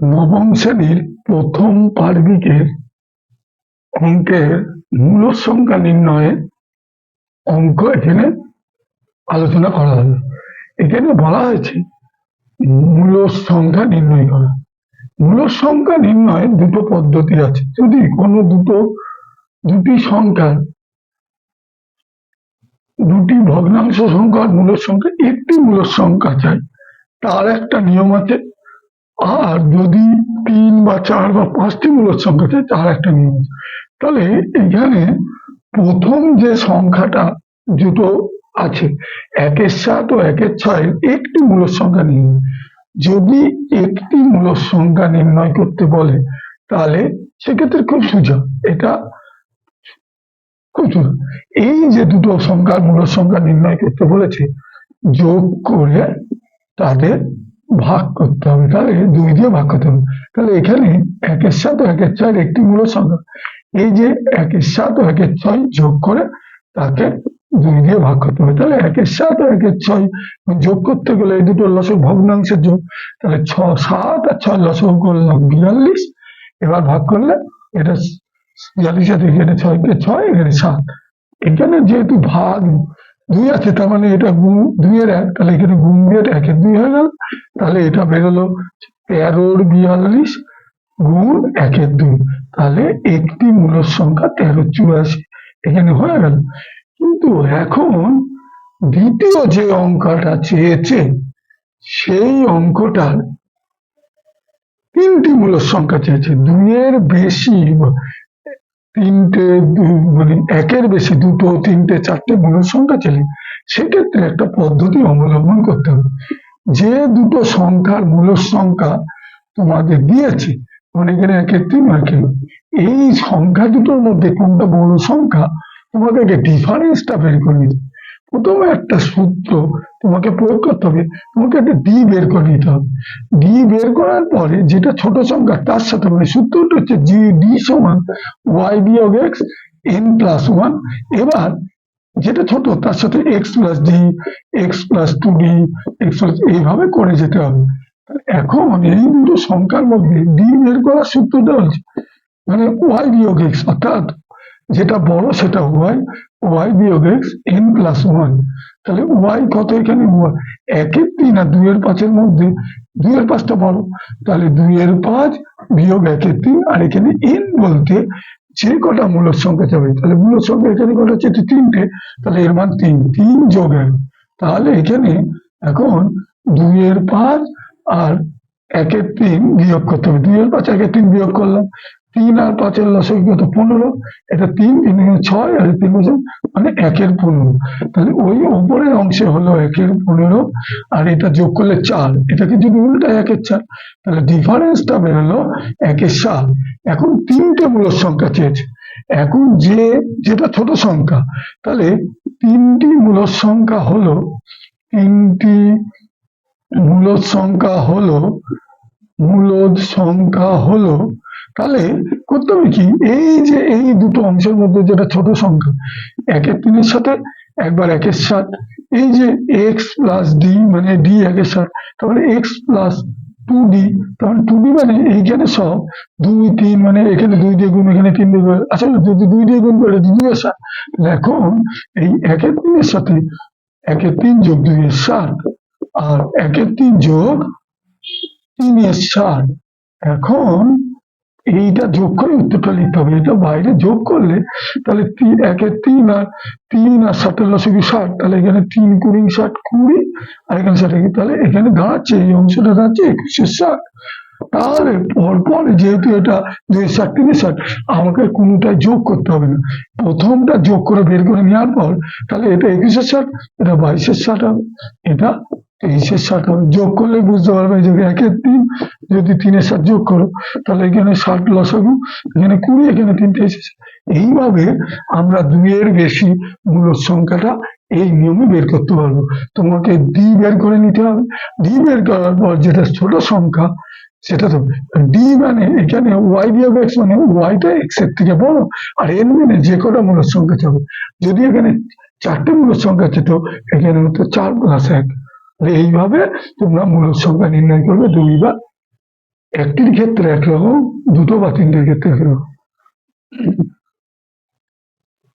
নবম শ্রেণির প্রথম পার্বিকের অঙ্কের মূল সংখ্যা নির্ণয়ে অঙ্ক এখানে আলোচনা করা হলো। এখানে বলা হয়েছে মূল সংখ্যা নির্ণয় করা। মূল সংখ্যা নির্ণয়ে দুটো পদ্ধতি আছে। যদি কোনো দুটো, দুটি সংখ্যার দুটি ভগ্নাংশ সংখ্যার মূল সংখ্যা একটি মূল সংখ্যা চাই, তার একটা নিয়ম আছে আর যদি তিন বা চার বা পাঁচটি মূলদ সংখ্যা চাই তার একটা নিয়ম আছে। তাহলে এখানে প্রথম যে সংখ্যাটা দুটো আছে, একের সাত ও একের ছয়, একটি মূলদ সংখ্যা নির্ণয়। যদি একটি মূলদ সংখ্যা নির্ণয় করতে বলে, তাহলে সেক্ষেত্রে খুব সোজা, এটা খুব সোজা। এই যে দুটো সংখ্যার মূলদ সংখ্যা নির্ণয় করতে বলেছে, যোগ করে তাদের ভাগ করতে হবে। তাহলে দুই দিয়ে ভাগ করতে হবে। তাহলে এখানে একের সাথে একের ছয়ের একটি মূল সংখ্যা। এই যে একের সাত ও একের ছয় যোগ করে তাকে দুই দিয়ে ভাগ করতে হবে। তাহলে একের সাত ও একের ছয় যোগ করতে গেলে এই দুটো লসক ভগ্নাংশের যোগ। তাহলে ছ, সাত আর ছয় লসক করলাম বিয়াল্লিশ। এবার ভাগ করলে এটা বিয়াল্লিশ আছে এখানে ছয়কে ছয়, এখানে সাত। এখানে যেহেতু ভাগ দুই আছে, তার মানে এটা গুণ দুইয়ের এক, তাহলে এখানে গুণ দিয়ে একের দুই হয়ে গেল, তাহলে এটা বেরোলো তেরোর বিয়াল্লিশ গুণ একের দুই, তাহলে একটি মূলদ সংখ্যা তেরো চুরাশি, এখানে হয়ে গেল। কিন্তু এখন দ্বিতীয় যে অঙ্কটা চেয়েছে, সেই অঙ্কটার তিনটি মূলদ সংখ্যা চেয়েছে, দুইয়ের বেশি তিনটে মানে একের বেশি দুটো, তিনটে, চারটে মূলদ সংখ্যা ছিল সেক্ষেত্রে একটা পদ্ধতি অবলম্বন করতে হবে যে দুটো সংখ্যার মূল সংখ্যা তোমাদের দিয়েছে অনেকের এক তিন একের এই সংখ্যা দুটোর মধ্যে কোনটা বড় সংখ্যা, তোমাকে ডিফারেন্সটা বের করে নিতে হবে। প্রথমে একটা সূত্র তোমাকে প্রয়োগ করতে হবে। তোমাকে একটা ডি বের করে নিতে হবে। ডি বের করার পরে যেটা ছোট সংখ্যা, তার সাথে মানে সূত্রটা হচ্ছে জি ডি সমান ওয়াই বিয়োগ এক্স এন প্লাস ওয়ান এবার যেটা ছোট, তার সাথে X plus D X plus two D X plus এইভাবে করে যেতে হবে। এখন এই দুটো সংখ্যার মধ্যে ডি বের করার সূত্রটা হচ্ছে মানে ওয়াই বিয়োগ এক্স অর্থাৎ যেটা বড় সেটা ওয়াই ওয়াই বিয়োগ এক্স এন প্লাস ওয়ান তাহলে ওয়াই কত এখানে? একের তিন আর দুইয়ের পাঁচের মধ্যে। দুইয়ের পাঁচটা বড়। তাহলে দুইয়ের পাঁচ বিয়োগ একের তিন আর এখানে এন বলতে যে কটা মূলদ সংখ্যা যাবে। তাহলে মূলদ সংখ্যা এখানে কটা হচ্ছে? তিনটে। তাহলে এর মান তিন। তিন যোগ এক। তাহলে এখানে এখন দুইয়ের পাঁচ আর একের তিন বিয়োগ করতে হবে। দুইয়ের পাঁচ একের তিন বিয়োগ করলাম। তিন আর পাঁচের লসক কত? পনেরো। এটা তিন ছয় আর তিন বছর মানে একের পনেরো। তাহলে ওই উপরের অংশে হলো একের পনেরো আর এটা যোগ করলে চার। এটাকে যদি উল্টা একের চার। তাহলে ডিফারেন্সটা বেরোলো একের সাত। এখন তিনটে মূলদ সংখ্যা চেয়েছে। এখন যে, যেটা ছোট সংখ্যা, তাহলে তিনটি মূলদ সংখ্যা হলো, তিনটি মূলদ সংখ্যা হলো, মূলদ সংখ্যা হলো তাহলে করতে হবে কি? এই যে এই দুটো অংশের মধ্যে যেটা ছোট সংখ্যা, একের তিনের সাথে একবার একের সাত, এই যে এক্স প্লাস ডি মানে ডি একের সাত, তাহলে এক্স প্লাস টু ডি তাহলে টু ডি মানে এইখানে সব দুই, তিন মানে এখানে দুই দিয়ে গুণ, এখানে তিন দিয়ে গুণ। আসলে যদি দুই দিয়ে গুণ করে দুই এর সাত এখন এই একের তিনের সাথে একের তিন যোগ দুই এর সাত, আর একের তিন যোগ তিন এর সাত। এখন এইটা যোগ করে উত্তরটা লিখতে হবে। এটা বাইরে যোগ করলে তাহলে তিন একের তিন আর তিন আর ষাটের লসগি ষাট? তাহলে এখানে তিন কুড়ি, ষাট কুড়ি আর এখানে ষাট একুশ। তাহলে এখানে দাঁড়াচ্ছে, এই অংশটা দাঁড়াচ্ছে একুশের ষাট। তাহলে পরপর যেহেতু এটা দুই ষাট তিনের ষাট, আমাকে কোনোটাই যোগ করতে হবে না। প্রথমটা যোগ করে বের করে নেওয়ার পর তাহলে এটা একুশের ষাট, এটা বাইশের ষাট হবে। এটা তেইশের ষাট হবে যোগ করলে বুঝতে পারবে যে একের তিন, যদি তিনের সাথে যোগ করো, তাহলে এখানে ষাট লসাগু এখানে কুড়ি, এখানে তিনটে এসেছে। এইভাবে আমরা দুইয়ের বেশি মূলদ সংখ্যাটা এই নিয়মে বের করতে পারব। তোমাকে ডি বের করে নিতে হবে। ডি বের করার পর যেটা ছোট সংখ্যা, সেটা তো ডি মানে এখানে ওয়াই বিয়োগ এক্স মানে ওয়াইটা এক্সের থেকে বড়, আর এন মানে যে কটা মূলদ সংখ্যা থাকবে। যদি এখানে চারটে মূলদ সংখ্যা আছে এখানে হতো চার প্লাস এক। এইভাবে তোমরা মূলত সংখ্যা নির্ণয় করবে, দুই বা একটির ক্ষেত্রে একরকম, দুটো বা তিনটের ক্ষেত্রে একরকম।